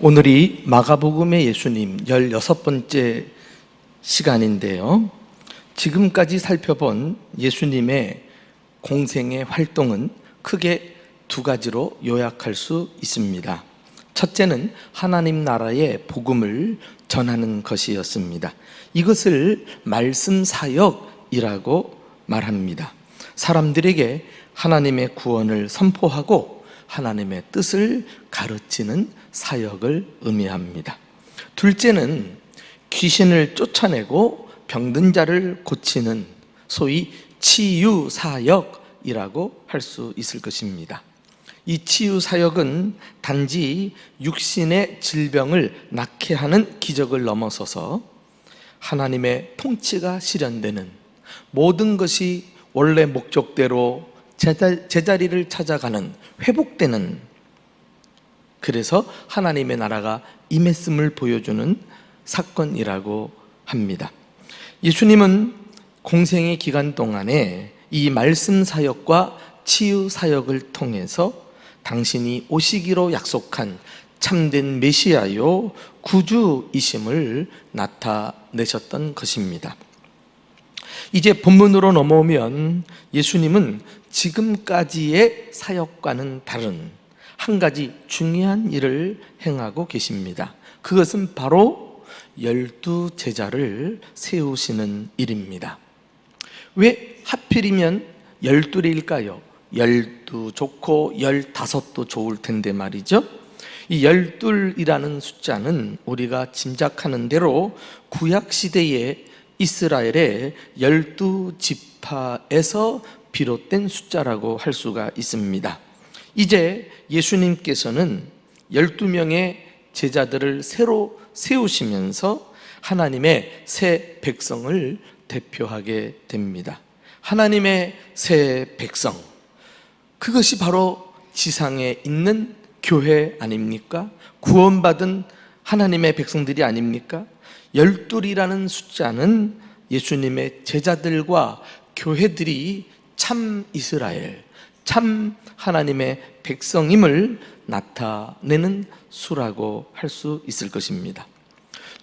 오늘이 마가복음의 예수님 16번째 시간인데요. 지금까지 살펴본 예수님의 공생의 활동은 크게 두 가지로 요약할 수 있습니다. 첫째는 하나님 나라의 복음을 전하는 것이었습니다. 이것을 말씀 사역이라고 말합니다. 사람들에게 하나님의 구원을 선포하고 하나님의 뜻을 가르치는 사역을 의미합니다. 둘째는 귀신을 쫓아내고 병든 자를 고치는 소위 치유 사역이라고 할 수 있을 것입니다. 이 치유 사역은 단지 육신의 질병을 낫게 하는 기적을 넘어서서 하나님의 통치가 실현되는 모든 것이 원래 목적대로 제자리를 찾아가는 회복되는 그래서 하나님의 나라가 임했음을 보여주는 사건이라고 합니다. 예수님은 공생의 기간 동안에 이 말씀 사역과 치유 사역을 통해서 당신이 오시기로 약속한 참된 메시아요 구주이심을 나타내셨던 것입니다. 이제 본문으로 넘어오면 예수님은 지금까지의 사역과는 다른 한 가지 중요한 일을 행하고 계십니다. 그것은 바로 열두 제자를 세우시는 일입니다. 왜 하필이면 열둘일까요? 열두 좋고 열다섯도 좋을 텐데 말이죠. 이 열둘이라는 숫자는 우리가 짐작하는 대로 구약 시대의 이스라엘의 열두 지파에서 비롯된 숫자라고 할 수가 있습니다. 이제 예수님께서는 12명의 제자들을 새로 세우시면서 하나님의 새 백성을 대표하게 됩니다. 하나님의 새 백성. 그것이 바로 지상에 있는 교회 아닙니까? 구원받은 하나님의 백성들이 아닙니까? 열둘이라는 숫자는 예수님의 제자들과 교회들이 참 이스라엘, 참 하나님의 백성임을 나타내는 수라고 할 수 있을 것입니다.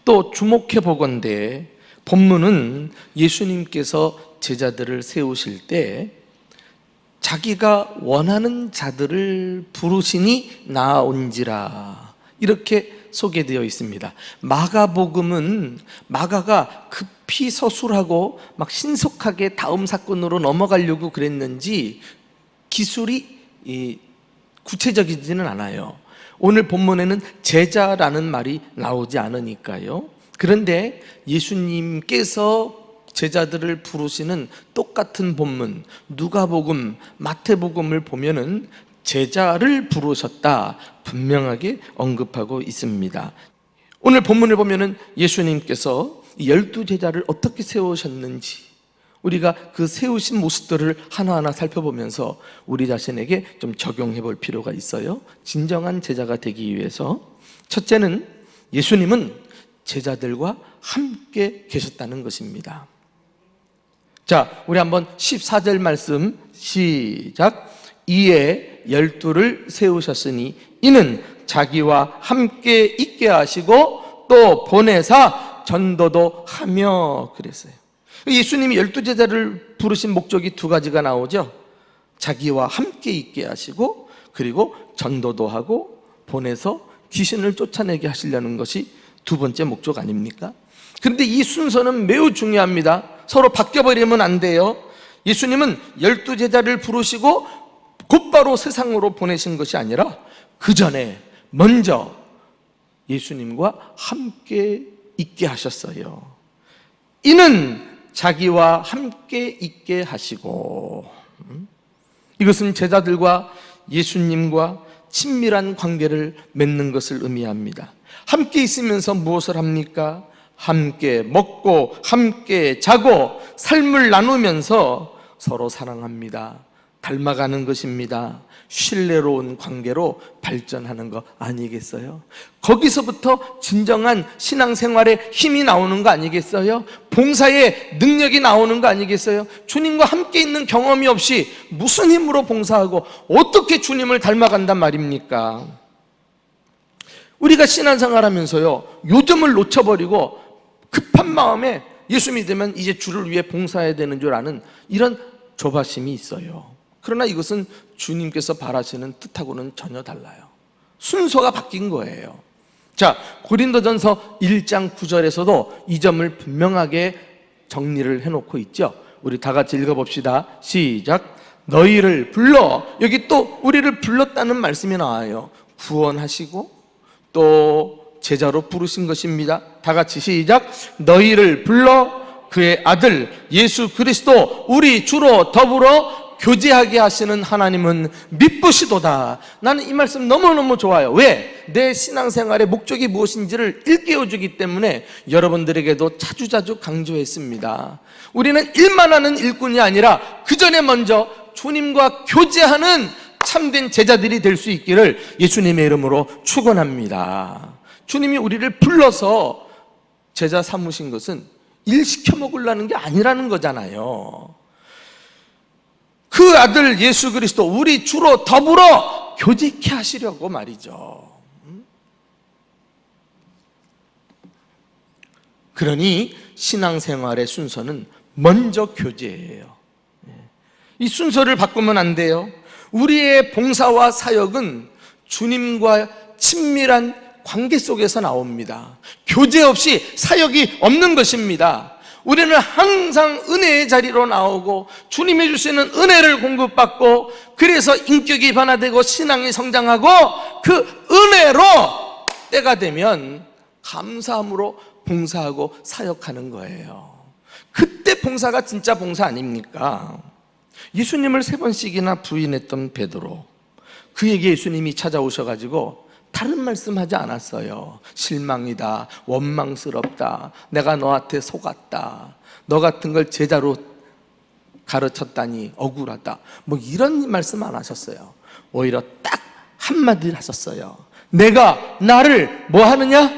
또 주목해 보건대 본문은 예수님께서 제자들을 세우실 때 자기가 원하는 자들을 부르시니 나온지라 이렇게 소개되어 있습니다. 마가복음은 마가가 급 히 서술하고 막 신속하게 다음 사건으로 넘어가려고 그랬는지 기술이 구체적이지는 않아요. 오늘 본문에는 제자라는 말이 나오지 않으니까요. 그런데 예수님께서 제자들을 부르시는 똑같은 본문 누가복음, 마태복음을 보면은 제자를 부르셨다 분명하게 언급하고 있습니다. 오늘 본문을 보면은 예수님께서 열두 제자를 어떻게 세우셨는지 우리가 그 세우신 모습들을 하나하나 살펴보면서 우리 자신에게 좀 적용해 볼 필요가 있어요. 진정한 제자가 되기 위해서 첫째는 예수님은 제자들과 함께 계셨다는 것입니다. 자, 우리 한번 14절 말씀 시작. 이에 열두를 세우셨으니 이는 자기와 함께 있게 하시고 또 보내사 전도도 하며 그랬어요. 예수님이 열두 제자를 부르신 목적이 두 가지가 나오죠. 자기와 함께 있게 하시고 그리고 전도도 하고 보내서 귀신을 쫓아내게 하시려는 것이 두 번째 목적 아닙니까? 그런데 이 순서는 매우 중요합니다. 서로 바뀌어버리면 안 돼요. 예수님은 열두 제자를 부르시고 곧바로 세상으로 보내신 것이 아니라 그 전에 먼저 예수님과 함께 있게 하셨어요. 이는 자기와 함께 있게 하시고 음? 이것은 제자들과 예수님과 친밀한 관계를 맺는 것을 의미합니다. 함께 있으면서 무엇을 합니까? 함께 먹고 함께 자고 삶을 나누면서 서로 사랑합니다. 닮아가는 것입니다. 신뢰로운 관계로 발전하는 거 아니겠어요? 거기서부터 진정한 신앙생활의 힘이 나오는 거 아니겠어요? 봉사의 능력이 나오는 거 아니겠어요? 주님과 함께 있는 경험이 없이 무슨 힘으로 봉사하고 어떻게 주님을 닮아간단 말입니까? 우리가 신앙생활 하면서요 요점을 놓쳐버리고 급한 마음에 예수 믿으면 이제 주를 위해 봉사해야 되는 줄 아는 이런 조바심이 있어요. 그러나 이것은 주님께서 바라시는 뜻하고는 전혀 달라요. 순서가 바뀐 거예요. 자, 고린도전서 1장 9절에서도 이 점을 분명하게 정리를 해놓고 있죠. 우리 다 같이 읽어봅시다. 시작. 너희를 불러 여기 또 우리를 불렀다는 말씀이 나와요. 구원하시고 또 제자로 부르신 것입니다. 다 같이 시작. 너희를 불러 그의 아들 예수 그리스도 우리 주로 더불어 교제하게 하시는 하나님은 미쁘시도다. 나는 이 말씀 너무너무 좋아요. 왜? 내 신앙생활의 목적이 무엇인지를 일깨워 주기 때문에 여러분들에게도 자주자주 강조했습니다. 우리는 일만 하는 일꾼이 아니라 그 전에 먼저 주님과 교제하는 참된 제자들이 될 수 있기를 예수님의 이름으로 축원합니다. 주님이 우리를 불러서 제자 삼으신 것은 일 시켜 먹으려는 게 아니라는 거잖아요. 그 아들 예수 그리스도 우리 주로 더불어 교제케 하시려고 말이죠. 그러니 신앙생활의 순서는 먼저 교제예요. 이 순서를 바꾸면 안 돼요. 우리의 봉사와 사역은 주님과 친밀한 관계 속에서 나옵니다. 교제 없이 사역이 없는 것입니다. 우리는 항상 은혜의 자리로 나오고 주님이 주시는 은혜를 공급받고 그래서 인격이 변화되고 신앙이 성장하고 그 은혜로 때가 되면 감사함으로 봉사하고 사역하는 거예요. 그때 봉사가 진짜 봉사 아닙니까? 예수님을 세 번씩이나 부인했던 베드로 그에게 예수님이 찾아오셔가지고 다른 말씀하지 않았어요. 실망이다, 원망스럽다, 내가 너한테 속았다, 너 같은 걸 제자로 가르쳤다니 억울하다. 뭐 이런 말씀 안 하셨어요. 오히려 딱 한마디를 하셨어요. 내가 나를 뭐 하느냐?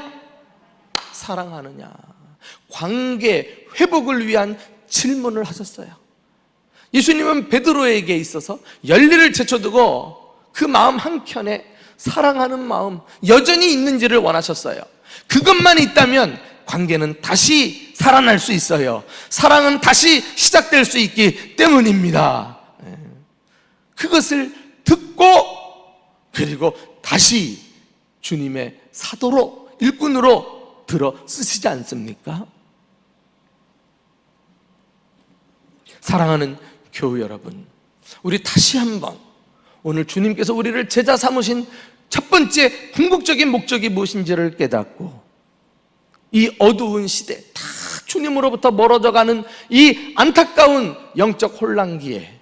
사랑하느냐? 관계 회복을 위한 질문을 하셨어요. 예수님은 베드로에게 있어서 열리를 제쳐두고 그 마음 한켠에 사랑하는 마음 여전히 있는지를 원하셨어요. 그것만 있다면 관계는 다시 살아날 수 있어요. 사랑은 다시 시작될 수 있기 때문입니다. 예. 그것을 듣고 그리고 다시 주님의 사도로 일꾼으로 들어 쓰시지 않습니까? 사랑하는 교우 여러분, 우리 다시 한번 오늘 주님께서 우리를 제자 삼으신 첫 번째 궁극적인 목적이 무엇인지를 깨닫고 이 어두운 시대 다 주님으로부터 멀어져 가는 이 안타까운 영적 혼란기에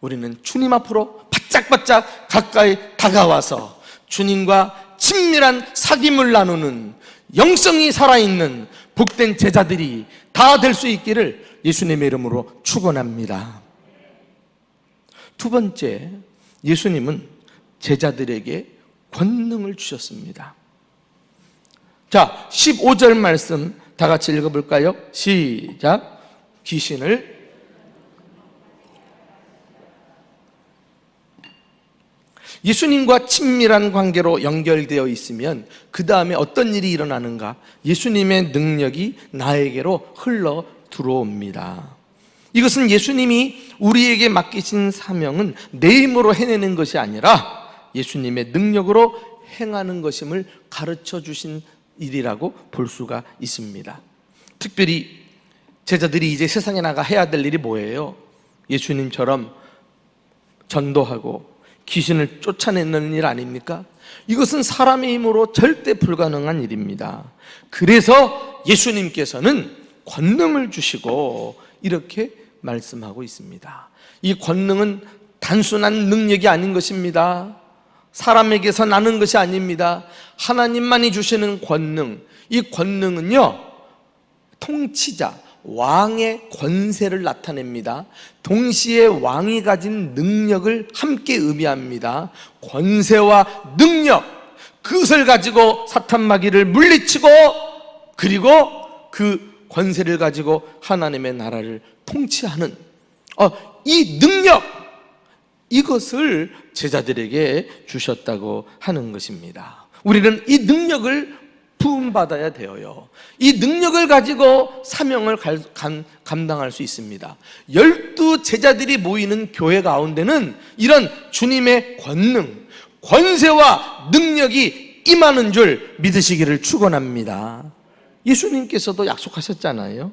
우리는 주님 앞으로 바짝바짝 가까이 다가와서 주님과 친밀한 사귐을 나누는 영성이 살아있는 복된 제자들이 다 될 수 있기를 예수님의 이름으로 축원합니다. 두 번째, 예수님은 제자들에게 권능을 주셨습니다. 자, 15절 말씀 다 같이 읽어볼까요? 시작. 귀신을 예수님과 친밀한 관계로 연결되어 있으면 그 다음에 어떤 일이 일어나는가? 예수님의 능력이 나에게로 흘러 들어옵니다. 이것은 예수님이 우리에게 맡기신 사명은 내 힘으로 해내는 것이 아니라 예수님의 능력으로 행하는 것임을 가르쳐 주신 일이라고 볼 수가 있습니다. 특별히 제자들이 이제 세상에 나가 해야 될 일이 뭐예요? 예수님처럼 전도하고 귀신을 쫓아내는 일 아닙니까? 이것은 사람의 힘으로 절대 불가능한 일입니다. 그래서 예수님께서는 권능을 주시고 이렇게 말씀하고 있습니다. 이 권능은 단순한 능력이 아닌 것입니다. 사람에게서 나는 것이 아닙니다. 하나님만이 주시는 권능. 이 권능은요, 통치자, 왕의 권세를 나타냅니다. 동시에 왕이 가진 능력을 함께 의미합니다. 권세와 능력, 그것을 가지고 사탄 마귀를 물리치고 그리고 그 권세를 가지고 하나님의 나라를 통치하는 어, 이 능력 이것을 제자들에게 주셨다고 하는 것입니다. 우리는 이 능력을 부음받아야 되어요. 이 능력을 가지고 사명을 감당할 수 있습니다. 열두 제자들이 모이는 교회 가운데는 이런 주님의 권능, 권세와 능력이 임하는 줄 믿으시기를 축원합니다. 예수님께서도 약속하셨잖아요.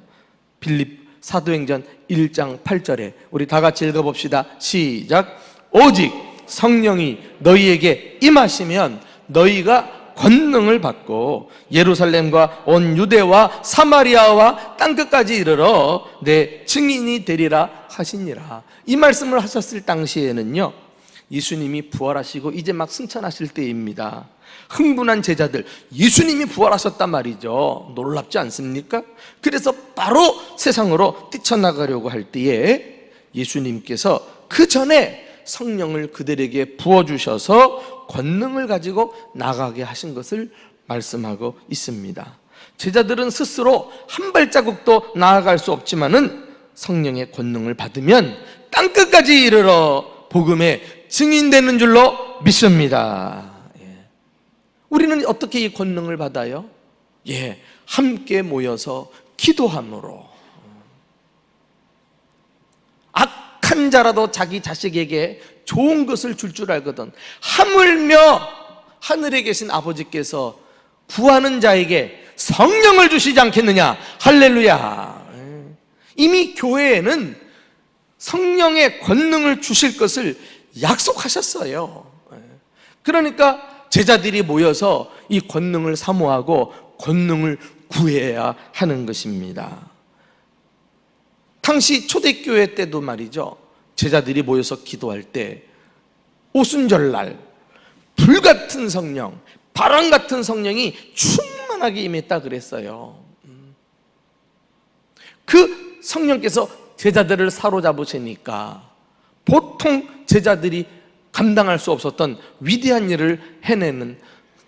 빌립 사도행전 1장 8절에 우리 다 같이 읽어 봅시다. 시작. 오직 성령이 너희에게 임하시면 너희가 권능을 받고 예루살렘과 온 유대와 사마리아와 땅 끝까지 이르러 내 증인이 되리라 하시니라. 이 말씀을 하셨을 당시에는요. 예수님이 부활하시고 이제 막 승천하실 때입니다. 흥분한 제자들, 예수님이 부활하셨단 말이죠. 놀랍지 않습니까? 그래서 바로 세상으로 뛰쳐나가려고 할 때에 예수님께서 그 전에 성령을 그들에게 부어주셔서 권능을 가지고 나가게 하신 것을 말씀하고 있습니다. 제자들은 스스로 한 발자국도 나아갈 수 없지만은 성령의 권능을 받으면 땅끝까지 이르러 복음의 증인되는 줄로 믿습니다. 예. 우리는 어떻게 이 권능을 받아요? 예, 함께 모여서 기도함으로. 악한 자라도 자기 자식에게 좋은 것을 줄줄 알거든. 하물며 하늘에 계신 아버지께서 구하는 자에게 성령을 주시지 않겠느냐. 할렐루야. 예. 이미 교회에는 성령의 권능을 주실 것을 약속하셨어요. 예. 그러니까 제자들이 모여서 이 권능을 사모하고 권능을 구해야 하는 것입니다. 당시 초대교회 때도 말이죠. 제자들이 모여서 기도할 때 오순절날 불같은 성령, 바람 같은 성령이 충만하게 임했다 그랬어요. 음. 그 성령께서 제자들을 사로잡으시니까 보통 제자들이 감당할 수 없었던 위대한 일을 해내는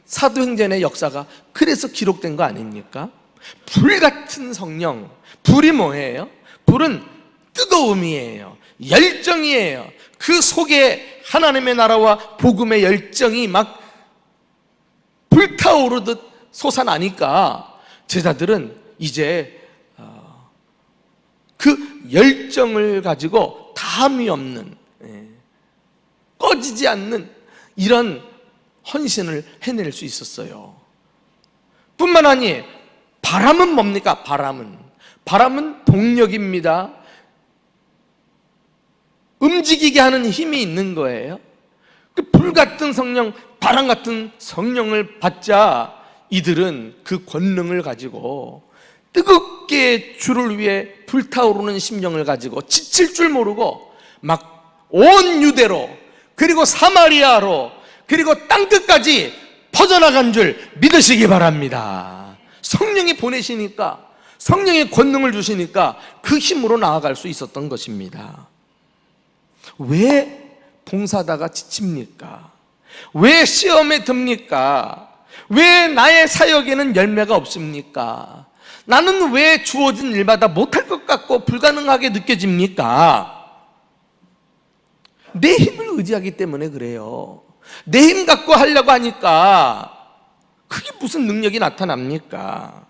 사도행전의 역사가 그래서 기록된 거 아닙니까? 불 같은 성령, 불이 뭐예요? 불은 뜨거움이에요. 열정이에요. 그 속에 하나님의 나라와 복음의 열정이 막 불타오르듯 솟아나니까 제자들은 이제 어, 그 열정을 가지고 담이 없는 예, 꺼지지 않는 이런 헌신을 해낼 수 있었어요. 뿐만 아니 바람은 뭡니까? 바람은 바람은 동력입니다. 움직이게 하는 힘이 있는 거예요. 그불 같은 성령, 바람 같은 성령을 받자 이들은 그 권능을 가지고 뜨겁게 주를 위해 불타오르는 심령을 가지고 지칠 줄 모르고 막 온 유대로 그리고 사마리아로 그리고 땅 끝까지 퍼져나간 줄 믿으시기 바랍니다. 성령이 보내시니까 성령의 권능을 주시니까 그 힘으로 나아갈 수 있었던 것입니다. 왜 봉사다가 지칩니까? 왜 시험에 듭니까? 왜 나의 사역에는 열매가 없습니까? 나는 왜 주어진 일마다 못할 것 같고 불가능하게 느껴집니까? 내 힘을 의지하기 때문에 그래요. 내 힘 갖고 하려고 하니까 그게 무슨 능력이 나타납니까?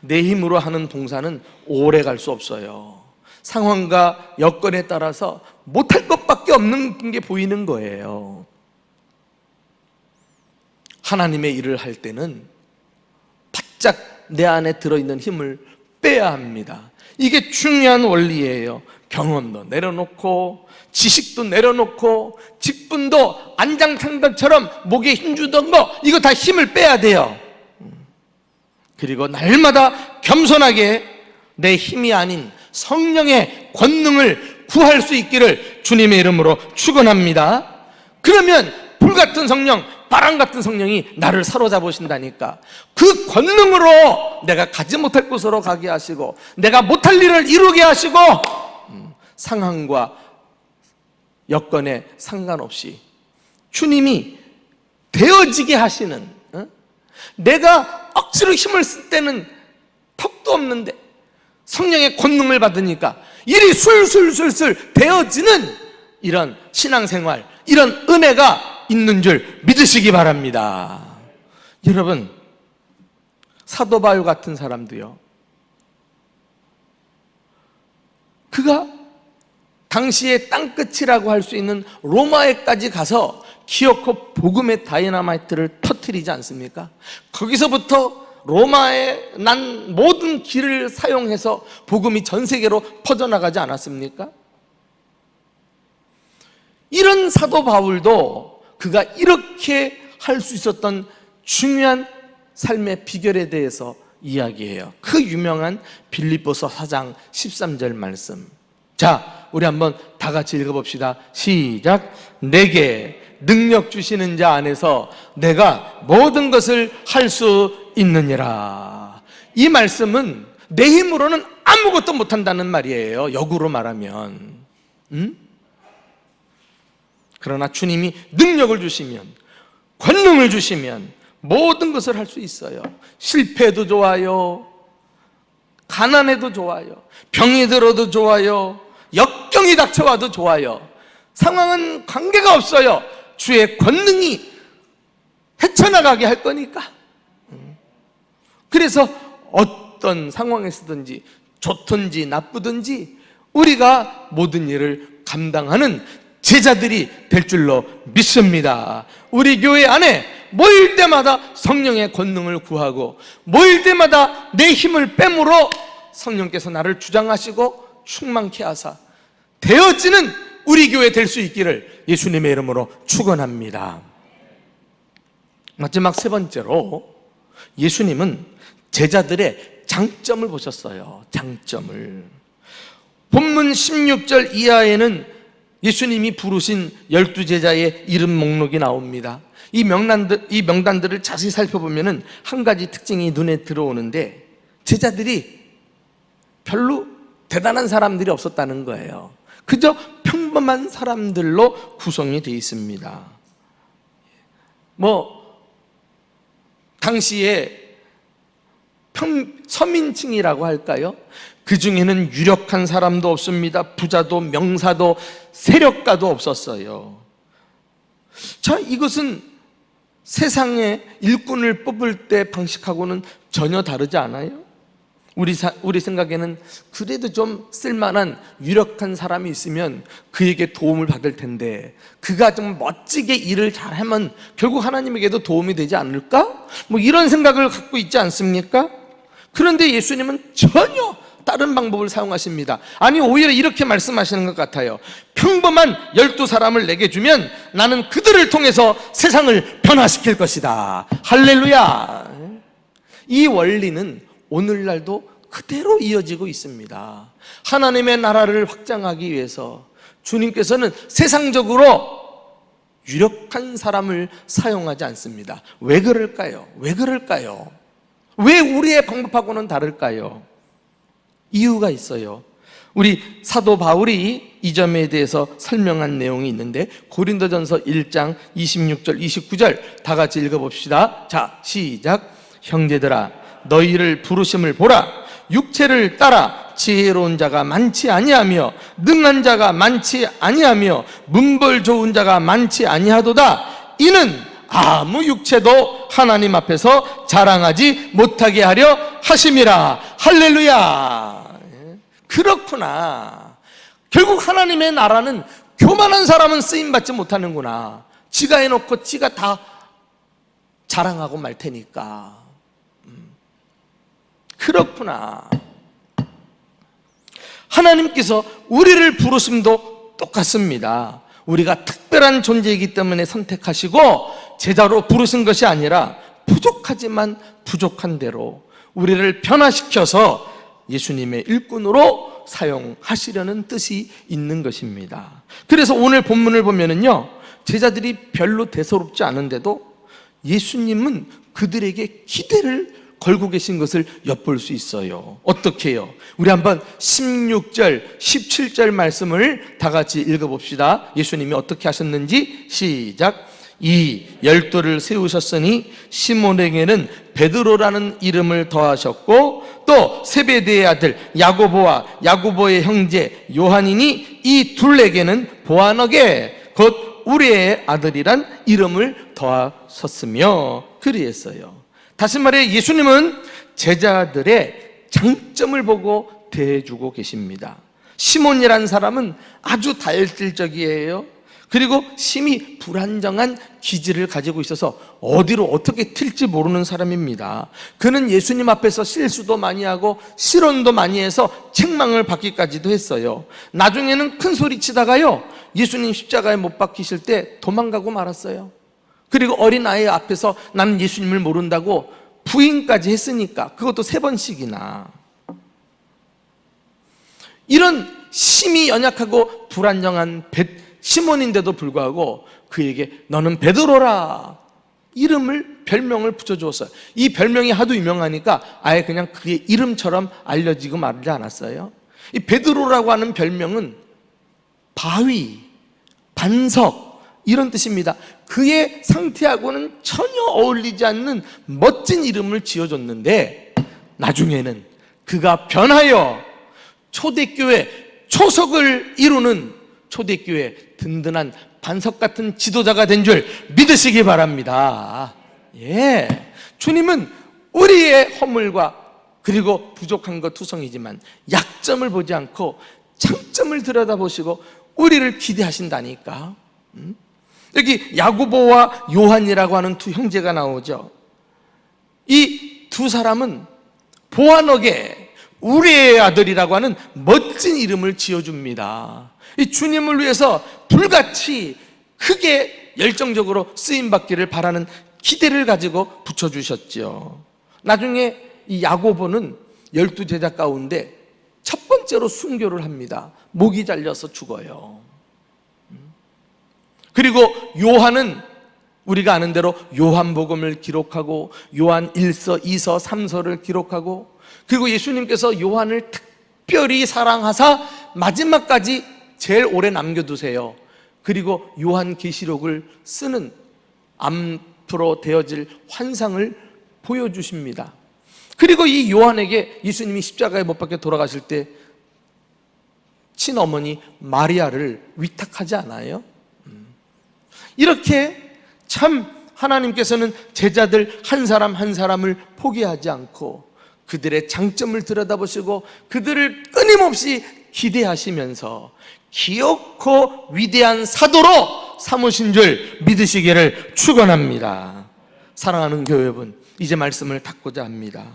내 힘으로 하는 봉사는 오래 갈 수 없어요. 상황과 여건에 따라서 못할 것밖에 없는 게 보이는 거예요. 하나님의 일을 할 때는 바짝 내 안에 들어있는 힘을 빼야 합니다. 이게 중요한 원리예요. 경험도 내려놓고, 지식도 내려놓고, 직분도 안장탄단처럼 목에 힘주던 거, 이거 다 힘을 빼야 돼요. 그리고 날마다 겸손하게 내 힘이 아닌 성령의 권능을 구할 수 있기를 주님의 이름으로 축원합니다. 그러면 불 같은 성령, 바람 같은 성령이 나를 사로잡으신다니까. 그 권능으로 내가 가지 못할 곳으로 가게 하시고 내가 못할 일을 이루게 하시고 음, 상황과 여건에 상관없이 주님이 되어지게 하시는 어? 내가 억지로 힘을 쓸 때는 턱도 없는데 성령의 권능을 받으니까 일이 술술술술 되어지는 이런 신앙생활, 이런 은혜가 있는 줄 믿으시기 바랍니다. 여러분, 사도 바울 같은 사람도요. 그가 당시의 땅끝이라고 할 수 있는 로마에까지 가서 기어코 복음의 다이나마이트를 터뜨리지 않습니까? 거기서부터 로마에 난 모든 길을 사용해서 복음이 전 세계로 퍼져나가지 않았습니까? 이런 사도 바울도 그가 이렇게 할 수 있었던 중요한 삶의 비결에 대해서 이야기해요. 그 유명한 빌립보서 4장 13절 말씀. 자, 우리 한번 다 같이 읽어봅시다. 시작. 내게 능력 주시는 자 안에서 내가 모든 것을 할 수 있느니라. 이 말씀은 내 힘으로는 아무것도 못한다는 말이에요. 역으로 말하면. 음? 그러나 주님이 능력을 주시면, 권능을 주시면 모든 것을 할 수 있어요. 실패도 좋아요. 가난해도 좋아요. 병이 들어도 좋아요. 역경이 닥쳐와도 좋아요. 상황은 관계가 없어요. 주의 권능이 헤쳐나가게 할 거니까. 음. 그래서 어떤 상황에서든지 좋든지 나쁘든지 우리가 모든 일을 감당하는 제자들이 될 줄로 믿습니다. 우리 교회 안에 모일 때마다 성령의 권능을 구하고 모일 때마다 내 힘을 빼므로 성령께서 나를 주장하시고 충만케 하사 되어지는 우리 교회 될 수 있기를 예수님의 이름으로 축원합니다. 마지막 세 번째로 예수님은 제자들의 장점을 보셨어요. 장점을. 본문 16절 이하에는 예수님이 부르신 열두 제자의 이름 목록이 나옵니다. 이 명단들, 이 명단들을 자세히 살펴보면 한 가지 특징이 눈에 들어오는데 제자들이 별로 대단한 사람들이 없었다는 거예요. 그저 평범한 사람들로 구성이 되어 있습니다. 뭐 당시에 평, 서민층이라고 할까요? 그 중에는 유력한 사람도 없습니다. 부자도 명사도 세력가도 없었어요. 자, 이것은 세상의 일꾼을 뽑을 때 방식하고는 전혀 다르지 않아요? 우리, 사, 우리 생각에는 그래도 좀 쓸만한 유력한 사람이 있으면 그에게 도움을 받을 텐데 그가 좀 멋지게 일을 잘하면 결국 하나님에게도 도움이 되지 않을까? 뭐 이런 생각을 갖고 있지 않습니까? 그런데 예수님은 전혀 다른 방법을 사용하십니다. 아니, 오히려 이렇게 말씀하시는 것 같아요. 평범한 열두 사람을 내게 주면 나는 그들을 통해서 세상을 변화시킬 것이다. 할렐루야. 이 원리는 오늘날도 그대로 이어지고 있습니다. 하나님의 나라를 확장하기 위해서 주님께서는 세상적으로 유력한 사람을 사용하지 않습니다. 왜 그럴까요? 왜 그럴까요? 왜 우리의 방법하고는 다를까요? 이유가 있어요. 우리 사도 바울이 이 점에 대해서 설명한 내용이 있는데 고린도전서 1장 26절 29절 다 같이 읽어 봅시다. 자, 시작. 형제들아 너희를 부르심을 보라. 육체를 따라 지혜로운 자가 많지 아니하며 능한 자가 많지 아니하며 문벌 좋은 자가 많지 아니하도다. 이는 아무 육체도 하나님 앞에서 자랑하지 못하게 하려 하심이라. 할렐루야. 그렇구나. 결국 하나님의 나라는 교만한 사람은 쓰임 받지 못하는구나. 지가 해놓고 지가 다 자랑하고 말 테니까. 음. 그렇구나. 하나님께서 우리를 부르심도 똑같습니다. 우리가 특별한 존재이기 때문에 선택하시고 제자로 부르신 것이 아니라 부족하지만 부족한 대로 우리를 변화시켜서 예수님의 일꾼으로 사용하시려는 뜻이 있는 것입니다. 그래서 오늘 본문을 보면은요, 제자들이 별로 대수롭지 않은데도 예수님은 그들에게 기대를 걸고 계신 것을 엿볼 수 있어요. 어떻게요? 우리 한번 16절, 17절 말씀을 다 같이 읽어봅시다. 예수님이 어떻게 하셨는지 시작. 이 열두를 세우셨으니 시몬에게는 베드로라는 이름을 더하셨고 또 세베대의 아들 야고보와 야고보의 형제 요한이니 이 둘에게는 보아너게 곧 우리의 아들이란 이름을 더하셨으며 그리했어요. 다시 말해 예수님은 제자들의 장점을 보고 대해주고 계십니다. 시몬이란 사람은 아주 다혈질적이에요. 그리고 심히 불안정한 기질을 가지고 있어서 어디로 어떻게 튈지 모르는 사람입니다. 그는 예수님 앞에서 실수도 많이 하고 실언도 많이 해서 책망을 받기까지도 했어요. 나중에는 큰 소리 치다가요. 예수님 십자가에 못 박히실 때 도망가고 말았어요. 그리고 어린 아이 앞에서 나는 예수님을 모른다고 부인까지 했으니까 그것도 세 번씩이나 이런 심히 연약하고 불안정한 베, 시몬인데도 불구하고 그에게 너는 베드로라 이름을 별명을 붙여주었어요. 이 별명이 하도 유명하니까 아예 그냥 그의 이름처럼 알려지고 말지 않았어요. 이 베드로라고 하는 별명은 바위, 반석 이런 뜻입니다. 그의 상태하고는 전혀 어울리지 않는 멋진 이름을 지어줬는데 나중에는 그가 변하여 초대교회 초석을 이루는 초대교회 든든한 반석 같은 지도자가 된 줄 믿으시기 바랍니다. 예. 주님은 우리의 허물과 그리고 부족한 것 투성이지만 약점을 보지 않고 장점을 들여다보시고 우리를 기대하신다니까. 음? 여기 야고보와 요한이라고 하는 두 형제가 나오죠. 이 두 사람은 보아너게 우리의 아들이라고 하는 멋진 이름을 지어줍니다. 이 주님을 위해서 불같이 크게 열정적으로 쓰임 받기를 바라는 기대를 가지고 붙여주셨죠. 나중에 이 야고보는 열두 제자 가운데 첫 번째로 순교를 합니다. 목이 잘려서 죽어요. 그리고 요한은 우리가 아는 대로 요한복음을 기록하고 요한 1서, 2서, 3서를 기록하고 그리고 예수님께서 요한을 특별히 사랑하사 마지막까지 제일 오래 남겨두세요. 그리고 요한 계시록을 쓰는 앞으로 되어질 환상을 보여주십니다. 그리고 이 요한에게 예수님이 십자가에 못 박혀 돌아가실 때 친어머니 마리아를 위탁하지 않아요? 음. 이렇게 참 하나님께서는 제자들 한 사람 한 사람을 포기하지 않고 그들의 장점을 들여다보시고 그들을 끊임없이 기대하시면서 기억코 위대한 사도로 삼으신 줄 믿으시기를 축원합니다. 사랑하는 교회 여러분, 이제 말씀을 닫고자 합니다.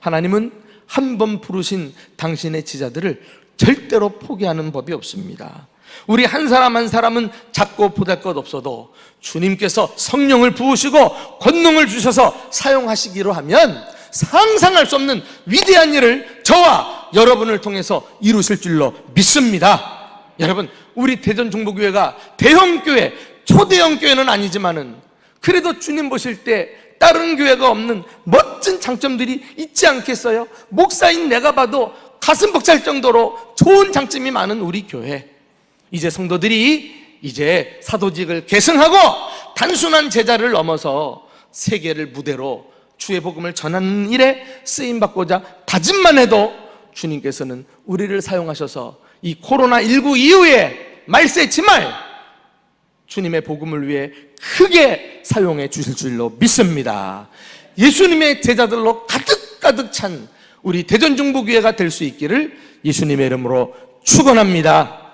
하나님은 한 번 부르신 당신의 지자들을 절대로 포기하는 법이 없습니다. 우리 한 사람 한 사람은 작고 보잘 것 없어도 주님께서 성령을 부으시고 권능을 주셔서 사용하시기로 하면 상상할 수 없는 위대한 일을 저와 여러분을 통해서 이루실 줄로 믿습니다. 여러분, 우리 대전 중보교회가 대형 교회, 초대형 교회는 아니지만은 그래도 주님 보실 때 다른 교회가 없는 멋진 장점들이 있지 않겠어요? 목사인 내가 봐도 가슴 벅찰 정도로 좋은 장점이 많은 우리 교회. 이제 성도들이 이제 사도직을 계승하고 단순한 제자를 넘어서 세계를 무대로 주의 복음을 전하는 일에 쓰임 받고자 다짐만 해도 주님께서는 우리를 사용하셔서 이 코로나 19 이후에 말세치 말 주님의 복음을 위해 크게 사용해 주실 줄로 믿습니다. 예수님의 제자들로 가득가득 찬 우리 대전중부교회가 될 수 있기를 예수님의 이름으로 축원합니다.